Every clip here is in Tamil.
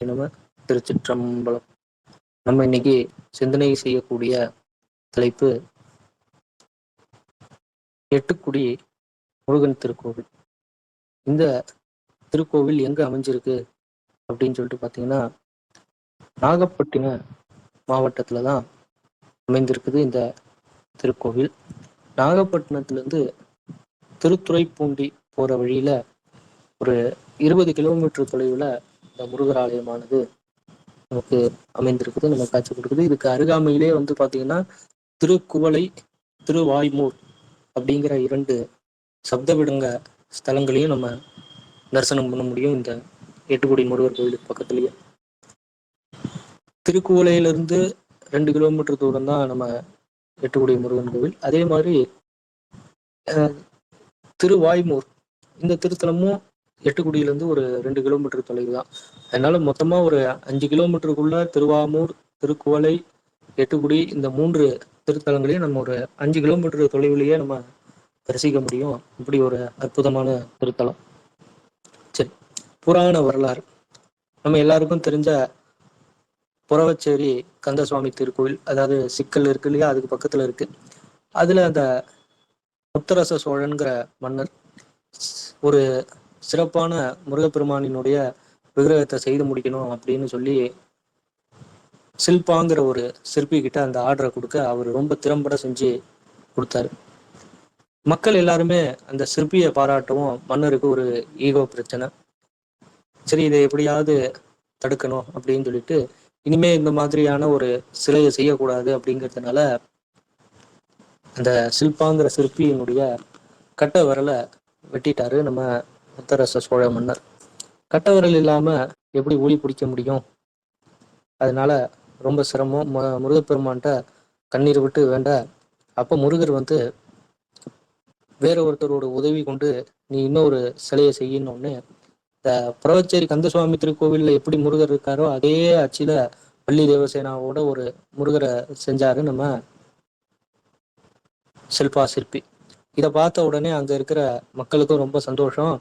நம்ம திருச்சிற்றம்பலம். நம்ம இன்னைக்கு சிந்தனை செய்யக்கூடிய தலைப்பு எட்டுக்குடி முருகன் திருக்கோவில். இந்த திருக்கோவில் எங்க அமைஞ்சிருக்கு அப்படின்னு சொல்லிட்டு பார்த்தீங்கன்னா நாகப்பட்டினம் மாவட்டத்துல தான் அமைந்திருக்குது இந்த திருக்கோவில். நாகப்பட்டினத்திலிருந்து திருத்துறைப்பூண்டி போற வழியில ஒரு இருபது கிலோமீட்டர் தொலைவில் இந்த முருகர் ஆலயமானது நமக்கு அமைந்திருக்குது நம்ம காட்சி கொடுக்குது. இதுக்கு அருகாமையிலே வந்து பார்த்தீங்கன்னா திருக்குவளை திருவாய்மூர் அப்படிங்கிற இரண்டு சப்த விடுங்க ஸ்தலங்களையும் நம்ம தரிசனம் பண்ண முடியும் இந்த எட்டுக்குடி முருகர் கோயிலுக்கு பக்கத்துலயே. திருக்குவளையிலிருந்து ரெண்டு கிலோமீட்டர் தூரம் தான் நம்ம எட்டுக்குடி முருகன் கோவில். அதே மாதிரி திருவாய்மூர் இந்த திருத்தலமும் எட்டுக்குடியிலேருந்து ஒரு ரெண்டு கிலோமீட்டர் தொலைவு தான். அதனால மொத்தமாக ஒரு அஞ்சு கிலோமீட்டருக்குள்ள திருவாமூர் திருக்குவளை எட்டுக்குடி இந்த மூன்று திருத்தலங்களையும் நம்ம ஒரு அஞ்சு கிலோமீட்டர் தொலைவிலேயே நம்ம தரிசிக்க முடியும். இப்படி ஒரு அற்புதமான திருத்தலம். சரி புராண வரலாறு. நம்ம எல்லாருக்கும் தெரிஞ்ச புறவச்சேரி கந்தசுவாமி திருக்கோயில் அதாவது சிக்கல் இருக்கு இல்லையா அதுக்கு பக்கத்தில் இருக்கு. அதில் அந்த முத்தரச சோழன்கிற மன்னர் ஒரு சிறப்பான முருகப்பெருமானினுடைய விக்கிரகத்தை செய்து முடிக்கணும் அப்படின்னு சொல்லி சில்பாங்கிற ஒரு சிற்பி கிட்ட அந்த ஆர்டரை கொடுக்க அவர் ரொம்ப திறம்பட செஞ்சு கொடுத்தாரு. மக்கள் எல்லாருமே அந்த சிற்பியை பாராட்டவும் மன்னருக்கு ஒரு ஈகோ பிரச்சனை. சரி இதை எப்படியாவது தடுக்கணும் அப்படின்னு சொல்லிட்டு இனிமே இந்த மாதிரியான ஒரு சிலையை செய்யக்கூடாது அப்படிங்கிறதுனால அந்த சில்பாங்கிற சிற்பியினுடைய கட்ட விரலை வெட்டிட்டாரு. நம்ம முத்தரச சோழ மன்னர். கட்டவரல் இல்லாம எப்படி ஊழி பிடிக்க முடியும்? அதனால ரொம்ப சிரமம். மு- முருகப்பெருமான்கிட்ட கண்ணீர் விட்டு வேண்ட அப்ப முருகர் வந்து வேற ஒருத்தரோட உதவி கொண்டு நீ இன்னொரு சிலையை செய்யணும்னு இந்த புறவச்சேரி கந்தசுவாமி திருக்கோவில்ல எப்படி முருகர் இருக்காரோ அதே அச்சில பள்ளி தேவசேனாவோட ஒரு முருகரை செஞ்சாரு நம்ம சில்பா சிற்பி. இதை பார்த்த உடனே அங்க இருக்கிற மக்களுக்கும் ரொம்ப சந்தோஷம்.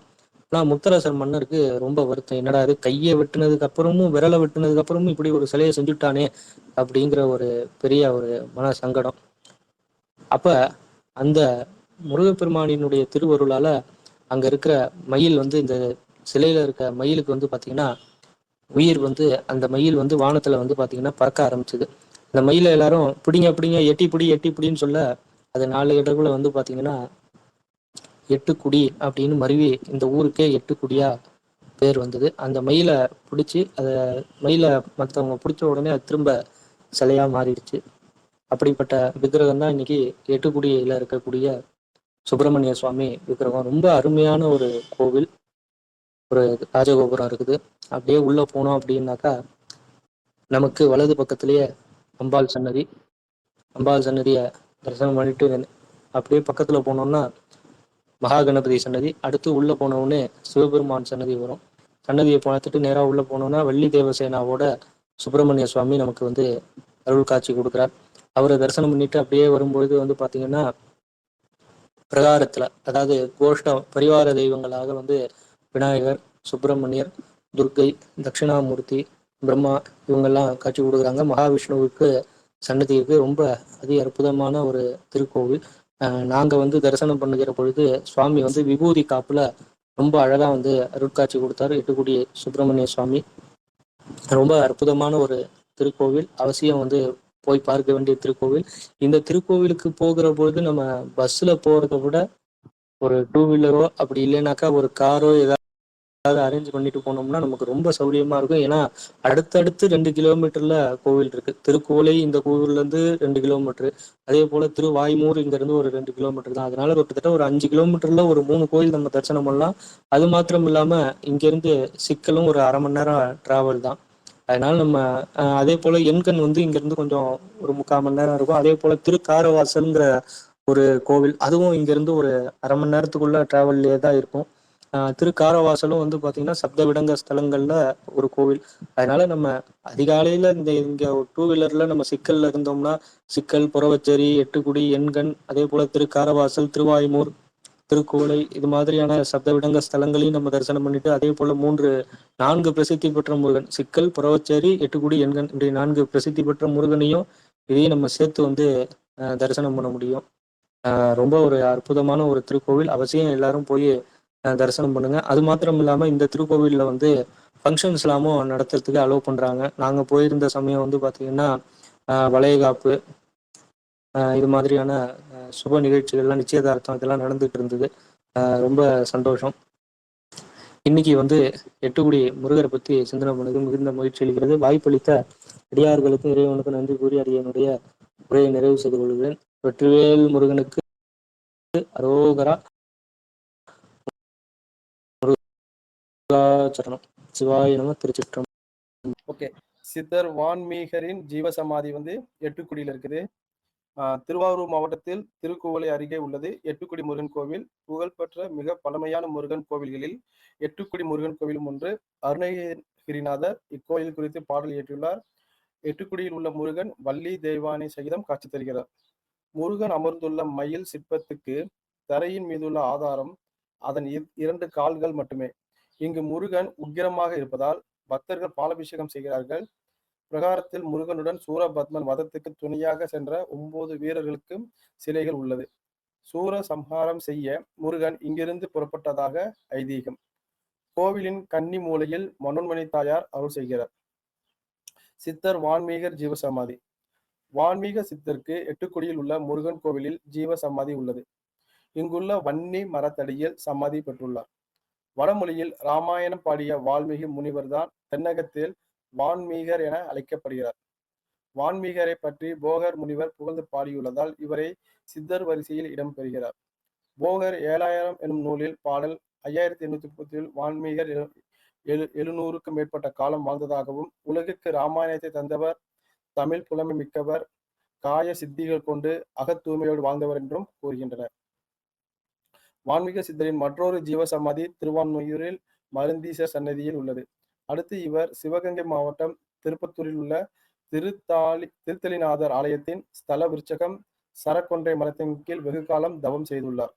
ஆனா முத்தரசர் மன்னருக்கு ரொம்ப வருத்தம். என்னடா இது? கையை வெட்டினதுக்கு அப்புறமும் விரலை வெட்டினதுக்கு அப்புறமும் இப்படி ஒரு சிலையை செஞ்சுட்டானே அப்படிங்கிற ஒரு பெரிய ஒரு மன சங்கடம். அப்ப அந்த முருகப்பெருமானினுடைய திருவருளால அங்க இருக்கிற மயில் வந்து இந்த சிலையில இருக்க மயிலுக்கு வந்து பாத்தீங்கன்னா உயிர் வந்து அந்த மயில் வந்து வானத்துல வந்து பாத்தீங்கன்னா பறக்க ஆரம்பிச்சது. அந்த மயிலை எல்லாரும் பிடிங்க பிடிங்க எட்டி பிடி எட்டி பிடின்னு சொல்ல அது நாலு இடத்துல வந்து பாத்தீங்கன்னா எட்டுக்குடி அப்படின்னு மருவி இந்த ஊருக்கே எட்டுக்குடியா பேர் வந்தது. அந்த மயிலை பிடிச்சி அதை மயிலை மற்றவங்க பிடிச்ச உடனே அது திரும்ப சிலையாக மாறிடுச்சு. அப்படிப்பட்ட விக்கிரகம் தான் இன்னைக்கு எட்டுக்குடியில் இருக்கக்கூடிய சுப்பிரமணிய சுவாமி விக்கிரகம். ரொம்ப அருமையான ஒரு கோவில். ஒரு ராஜகோபுரம் இருக்குது. அப்படியே உள்ளே போனோம் அப்படின்னாக்கா நமக்கு வலது பக்கத்துலேயே அம்பாள் சன்னதி. அம்பாள் சன்னதியை தரிசனம் பண்ணிட்டு அப்படியே பக்கத்தில் போனோம்னா மகா கணபதி சன்னதி அடுத்து உள்ள போனவுடனே சிவபெருமான் சன்னதி வரும். சன்னதியை பார்த்துட்டு நேரா உள்ள போனோம்னா வள்ளி தேவசேனாவோட சுப்பிரமணிய சுவாமி நமக்கு வந்து அருள் காட்சி கொடுக்குறார். அவரை தரிசனம் பண்ணிட்டு அப்படியே வரும்பொழுது வந்து பாத்தீங்கன்னா பிரகாரத்துல அதாவது கோஷ்டம் பரிவார தெய்வங்களாக வந்து விநாயகர் சுப்பிரமணியர் துர்க்கை தட்சிணாமூர்த்தி பிரம்மா இவங்கெல்லாம் காட்சி கொடுக்குறாங்க. மகாவிஷ்ணுவுக்கு சன்னதிக்கு ரொம்ப அதி அற்புதமான ஒரு திருக்கோவில். நாங்கள் வந்து தரிசனம் பண்ணுகிற பொழுது சுவாமி வந்து விபூதி காப்பில் ரொம்ப அழகாக வந்து அருட்காட்சி கொடுத்தாரு. எட்டுக்குடி சுப்பிரமணிய சுவாமி. ரொம்ப அற்புதமான ஒரு திருக்கோவில். அவசியம் வந்து போய் பார்க்க வேண்டிய திருக்கோவில். இந்த திருக்கோவிலுக்கு போகிற பொழுது நம்ம பஸ்ஸில் போகிறத விட ஒரு டூ வீலரோ அப்படி இல்லைனாக்கா ஒரு காரோ ஏதாவது அரேஞ்ச் பண்ணிட்டு போனோம்னா நமக்கு ரொம்ப சௌரியமா இருக்கும். ஏன்னா அடுத்தடுத்து ரெண்டு கிலோமீட்டர்ல கோவில் இருக்கு. திருக்கோலை இந்த கோவில்ல இருந்து ரெண்டு கிலோமீட்டர் அதே போல திருவாய்மூர் இங்க இருந்து ஒரு ரெண்டு கிலோமீட்டர் தான். அதனால கிட்டத்தட்ட ஒரு அஞ்சு கிலோமீட்டர்ல ஒரு மூணு கோயில் நம்ம தரிசனம் பண்ணலாம். அது மாத்திரம் இல்லாம இங்க இருந்து சிக்கலும் ஒரு அரை மணி நேரம் டிராவல் தான். அதனால நம்ம அதே போல எண்கண் வந்து இங்க இருந்து கொஞ்சம் ஒரு முக்கால் மணி நேரம் இருக்கும். அதே போல திருக்காரவாசல்ங்கிற ஒரு கோவில் அதுவும் இங்க இருந்து ஒரு அரை மணி நேரத்துக்குள்ள டிராவல்லே தான் இருக்கும். திருக்காரவாசலும் வந்து பாத்தீங்கன்னா சப்த விடங்க ஸ்தலங்கள்ல ஒரு கோவில். அதனால நம்ம அதிகாலையில இந்த இங்க டூ வீலர்ல நம்ம சிக்கல்ல இருந்தோம்னா சிக்கல் புறவச்சேரி எட்டுக்குடி எண்கண் அதே போல திருக்காரவாசல் திருவாய்மூர் திருக்கோளை இது மாதிரியான சப்தவிடங்க ஸ்தலங்களையும் நம்ம தரிசனம் பண்ணிட்டு அதே போல மூன்று நான்கு பிரசித்தி பெற்ற முருகன் சிக்கல் புறவச்சேரி எட்டுக்குடி எண்கண் இப்படி நான்கு பிரசித்தி பெற்ற முருகனையும் இதையும் நம்ம சேர்த்து வந்து தரிசனம் பண்ண முடியும். ரொம்ப ஒரு அற்புதமான ஒரு திருக்கோவில். அவசியம் எல்லாரும் போய் தரிசனம் பண்ணுங்க. அது மாத்திரம் இல்லாம இந்த திருக்கோவில்ல வந்து ஃபங்க்ஷன்ஸ் எல்லாமும் நடத்துறதுக்கு அலோவ் பண்றாங்க. நாங்க போயிருந்த சமயம் வந்து பாத்தீங்கன்னா அஹ், வளையகாப்பு இது மாதிரியான சுப நிகழ்ச்சிகள்லாம் நிச்சயதார்த்தம் இதெல்லாம் நடந்துட்டு இருந்தது. அஹ், ரொம்ப சந்தோஷம். இன்னைக்கு வந்து எட்டுக்குடி முருகரை பத்தி சிந்தனை பண்ணது மிகுந்த மகிழ்ச்சி அளிக்கிறது. வாய்ப்பளித்த அடியார்களுக்கும் இறைவனுக்கும் நன்றி கூறி அடியனுடைய உரையை நிறைவு செய்து கொள்கிறேன். வெற்றிவேல் முருகனுக்கு அரோகரா. முருகாச்சரணம் சிவாய நம திருச்சிற்றம் ஓகே. சித்தர் வான்மீகரின் ஜீவசமாதி வந்து எட்டுக்குடியில் இருக்குது. திருவாரூர் மாவட்டத்தில் திருக்குவளை அருகே உள்ளது. எட்டுக்குடி முருகன் கோவில். புகழ்பெற்ற மிக பழமையான முருகன் கோவில்களில் எட்டுக்குடி முருகன் கோவிலும் ஒன்று. அருணகிரிநாதர் இக்கோயில் குறித்து பாடல் இயற்றியுள்ளார். எட்டுக்குடியில் உள்ள முருகன் வள்ளி தெய்வானை சகிதம் காட்சி தருகிறார். முருகன் அமர்ந்துள்ள மயில் சிற்பத்துக்கு தரையின் மீதுள்ள ஆதாரம் அதன் இரண்டு கால்கள் மட்டுமே. இங்கு முருகன் உக்கிரமாக இருப்பதால் பக்தர்கள் பாலபிஷேகம் செய்கிறார்கள். பிரகாரத்தில் முருகனுடன் சூரபத்மன் வதத்துக்கு துணையாக சென்ற ஒன்பது வீரர்களுக்கும் சிலைகள் உள்ளது. சூர சம்ஹாரம் செய்ய முருகன் இங்கிருந்து புறப்பட்டதாக ஐதீகம். கோவிலின் கன்னி மூலையில் மனோன்மணி தாயார் அருள் செய்கிறார். சித்தர் வான்மீகர் ஜீவசமாதி. வான்மீக சித்தருக்கு எட்டுக்குடியில் உள்ள முருகன் கோவிலில் ஜீவ சமாதி உள்ளது. இங்குள்ள வன்னி மரத்தடியில் சமாதி பெற்றுள்ளார். வடமொழியில் ராமாயணம் பாடிய வால்மீகி முனிவர்தான் தென்னகத்தில் வான்மீகர் என அழைக்கப்படுகிறார். வான்மீகரை பற்றி போகர் முனிவர் புகழ்ந்து பாடியுள்ளதால் இவரை சித்தர் வரிசையில் இடம்பெறுகிறார் போகர் ஏழாயிரம் எனும் நூலில் பாடல் ஐயாயிரத்தி எண்ணூத்தி முப்பத்தில் வான்மீகர் எழு- எழு எழுநூறுக்கும் மேற்பட்ட காலம் வாழ்ந்ததாகவும் உலகுக்கு ராமாயணத்தை தந்தவர் தமிழ் புலமை மிக்கவர் காய சித்திகள் கொண்டு அகத்தூய்மையோடு வாழ்ந்தவர் என்றும் கூறுகின்றனர். வான்மீக சித்தரின் மற்றொரு ஜீவசமாதி திருவான்மையூரில் மருந்தீசர் சன்னதியில் உள்ளது. அடுத்து இவர் சிவகங்கை மாவட்டம் திருப்பத்தூரில் உள்ள திருத்தாலி திருத்தலிநாதர் ஆலயத்தின் ஸ்தல விருச்சகம் சரக்கொன்றை மரத்தின் கீழ் வெகு காலம் தவம் செய்துள்ளார்.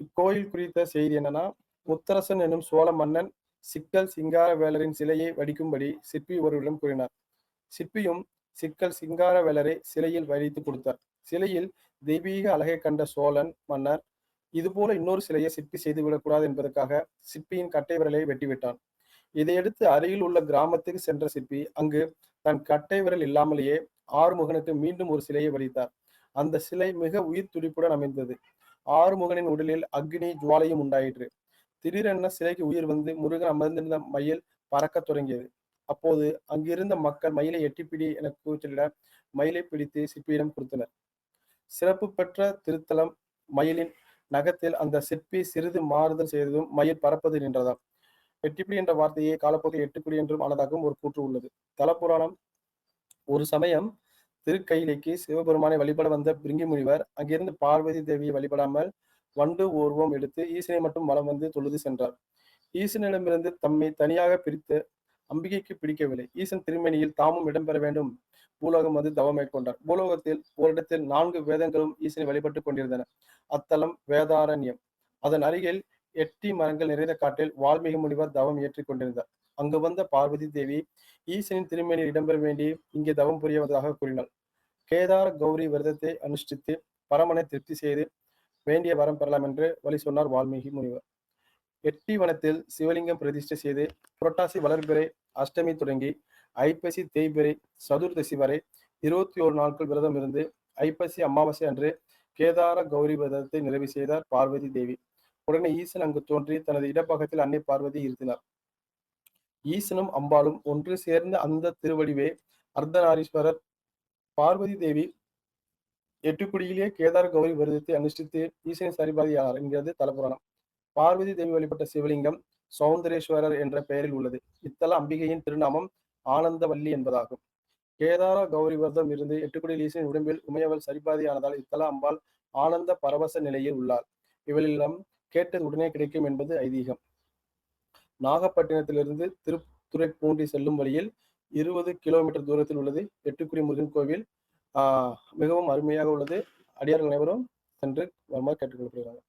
இக்கோயில் குறித்த செய்தி என்னன்னா முத்தரசன் எனும் சோழ மன்னன் சிக்கல் சிங்கார வேலரின் சிலையை வடிக்கும்படி சிற்பி ஒருவரிடம் கூறினார். சிற்பியும் சிக்கல் சிங்கார வேலரை சிலையில் வைத்து கொடுத்தார். சிலையில் தெய்வீக அழகை கண்ட சோழன் மன்னர் இதுபோல இன்னொரு சிலையை சிற்பி செய்துவிடக்கூடாது என்பதற்காக சிற்பியின் கட்டை விரலை வெட்டிவிட்டான். இதையடுத்து அருகில் உள்ள கிராமத்துக்கு சென்ற சிற்பி அங்கு தன் கட்டை விரல் இல்லாமலேயே ஆறுமுகனுக்கு மீண்டும் ஒரு சிலையை வடித்தார். அந்த சிலை மிக உயிர் துடிப்புடன் அமைந்தது. ஆறுமுகனின் உடலில் அக்னி ஜுவாலையும் உண்டாயிற்று. திடீரென சிலைக்கு உயிர் வந்து முருகன் அமர்ந்திருந்த மயில் பறக்கத் தொடங்கியது. அப்போது அங்கிருந்த மக்கள் மயிலை எட்டிப்பிடி என கூச்சலிட மயிலை பிடித்து சிற்பியிடம் கொடுத்தனர். சிறப்பு பெற்ற திருத்தலம் மயிலின் நகத்தில் அந்த சிற்பி சிறிது மாறுதல் செய்ததும் மயில் பறப்பது நின்றதாம். எட்டிப்பிடி என்ற வார்த்தையை காலப்போக்கில் எட்டுக்குடி என்றும் ஆனதாகவும் ஒரு கூற்று உள்ளது. தலப்புராணம் ஒரு சமயம் திருக்கையிலைக்கு சிவபெருமானை வழிபட வந்த பிரிங்கி முனிவர் அங்கிருந்து பார்வதி தேவியை வழிபடாமல் வண்டு ஊர்வம் எடுத்து ஈசனை மட்டும் வலம் வந்து தொழுது சென்றார். ஈசனிடமிருந்து தம்மை தனியாக பிரித்து அம்பிகைக்கு பிடிக்கவில்லை. ஈசன் திருமேனியில் தாமும் இடம்பெற வேண்டும். பூலோகம் வந்து தவம் மேற்கொண்டார். பூலோகத்தில் ஓரிடத்தில் நான்கு வேதங்களும் ஈசனை வழிபட்டுக் கொண்டிருந்தன. அத்தலம் வேதாரண்யம். அதன் அருகில் எட்டி மரங்கள் நிறைந்த காட்டில் வால்மீகி முனிவர் தவம் ஏற்றிக் கொண்டிருந்தார். அங்கு வந்த பார்வதி தேவி ஈசனின் திருமேனியில் இடம்பெற வேண்டி இங்கே தவம் புரியவதாக கூறினாள். கேதார கௌரி விரதத்தை அனுஷ்டித்து பரமனை திருப்தி செய்து வேண்டிய வரம் பெறலாம் என்று வழி சொன்னார் வால்மீகி முனிவர். எட்டி வனத்தில் சிவலிங்கம் பிரதிஷ்டை செய்து புரட்டாசி வளர்பிறை அஷ்டமி தொடங்கி ஐப்பசி தேய்பிறை சதுர்தசி வரை இருபத்தி ஒரு நாட்கள் விரதம் இருந்து ஐப்பசி அமாவாசை அன்று கேதார கௌரி விரதத்தை நிறைவு செய்தார் பார்வதி தேவி. உடனே ஈசன் அங்கு தோன்றி தனது இடப்பக்கத்தில் அன்னை பார்வதி இருத்தினார். ஈசனும் அம்பாளும் ஒன்று சேர்ந்த அந்த திருவடிவே அர்த்தநாரீஸ்வரர் பார்வதி தேவி எட்டுக்குடியிலேயே கேதார கௌரி விரதத்தை அனுஷ்டித்து ஈசனை சரிபாதியார் என்கிறது தலபுராணம். பார்வதி தேவி வழிபட்ட சிவலிங்கம் சௌந்தரேஸ்வரர் என்ற பெயரில் உள்ளது. இத்தல அம்பிகையின் திருநாமம் ஆனந்தவல்லி என்பதாகும். கேதார கௌரி விரதம் இருந்து எட்டுக்குடி ஈசனின் உடம்பில் உமையவள் சரிபாதியானதால் இத்தல அம்பாள் ஆனந்த பரவச நிலையில் உள்ளார் இவளிடம் கேட்டது உடனே கிடைக்கும் என்பது ஐதீகம். நாகப்பட்டினத்திலிருந்து திருத்துறைப்பூண்டி செல்லும் வழியில் இருபது கிலோமீட்டர் தூரத்தில் உள்ளது. எட்டுக்குடி முருகன் கோவில் ஆஹ் மிகவும் அருமையாக உள்ளது. அடியார்கள் அனைவரும் சென்று வருமாறு கேட்டுக்கொள்ளப்படுகிறார்கள்.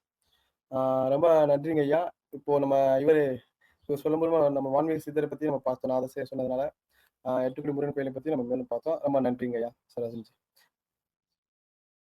ரொம்ப நன்றிங்க ஐயா. இப்போ நம்ம இவர் சொல்லும் போது நம்ம வான்மீக சித்தரை பத்தி நம்ம பார்த்தோம். அதை சொன்னதுனால எட்டுக்குடி முருகன் கோயிலை பத்தி நம்ம மேலும் பார்த்தோம். ரொம்ப நன்றிங்க ஐயா சரவணன்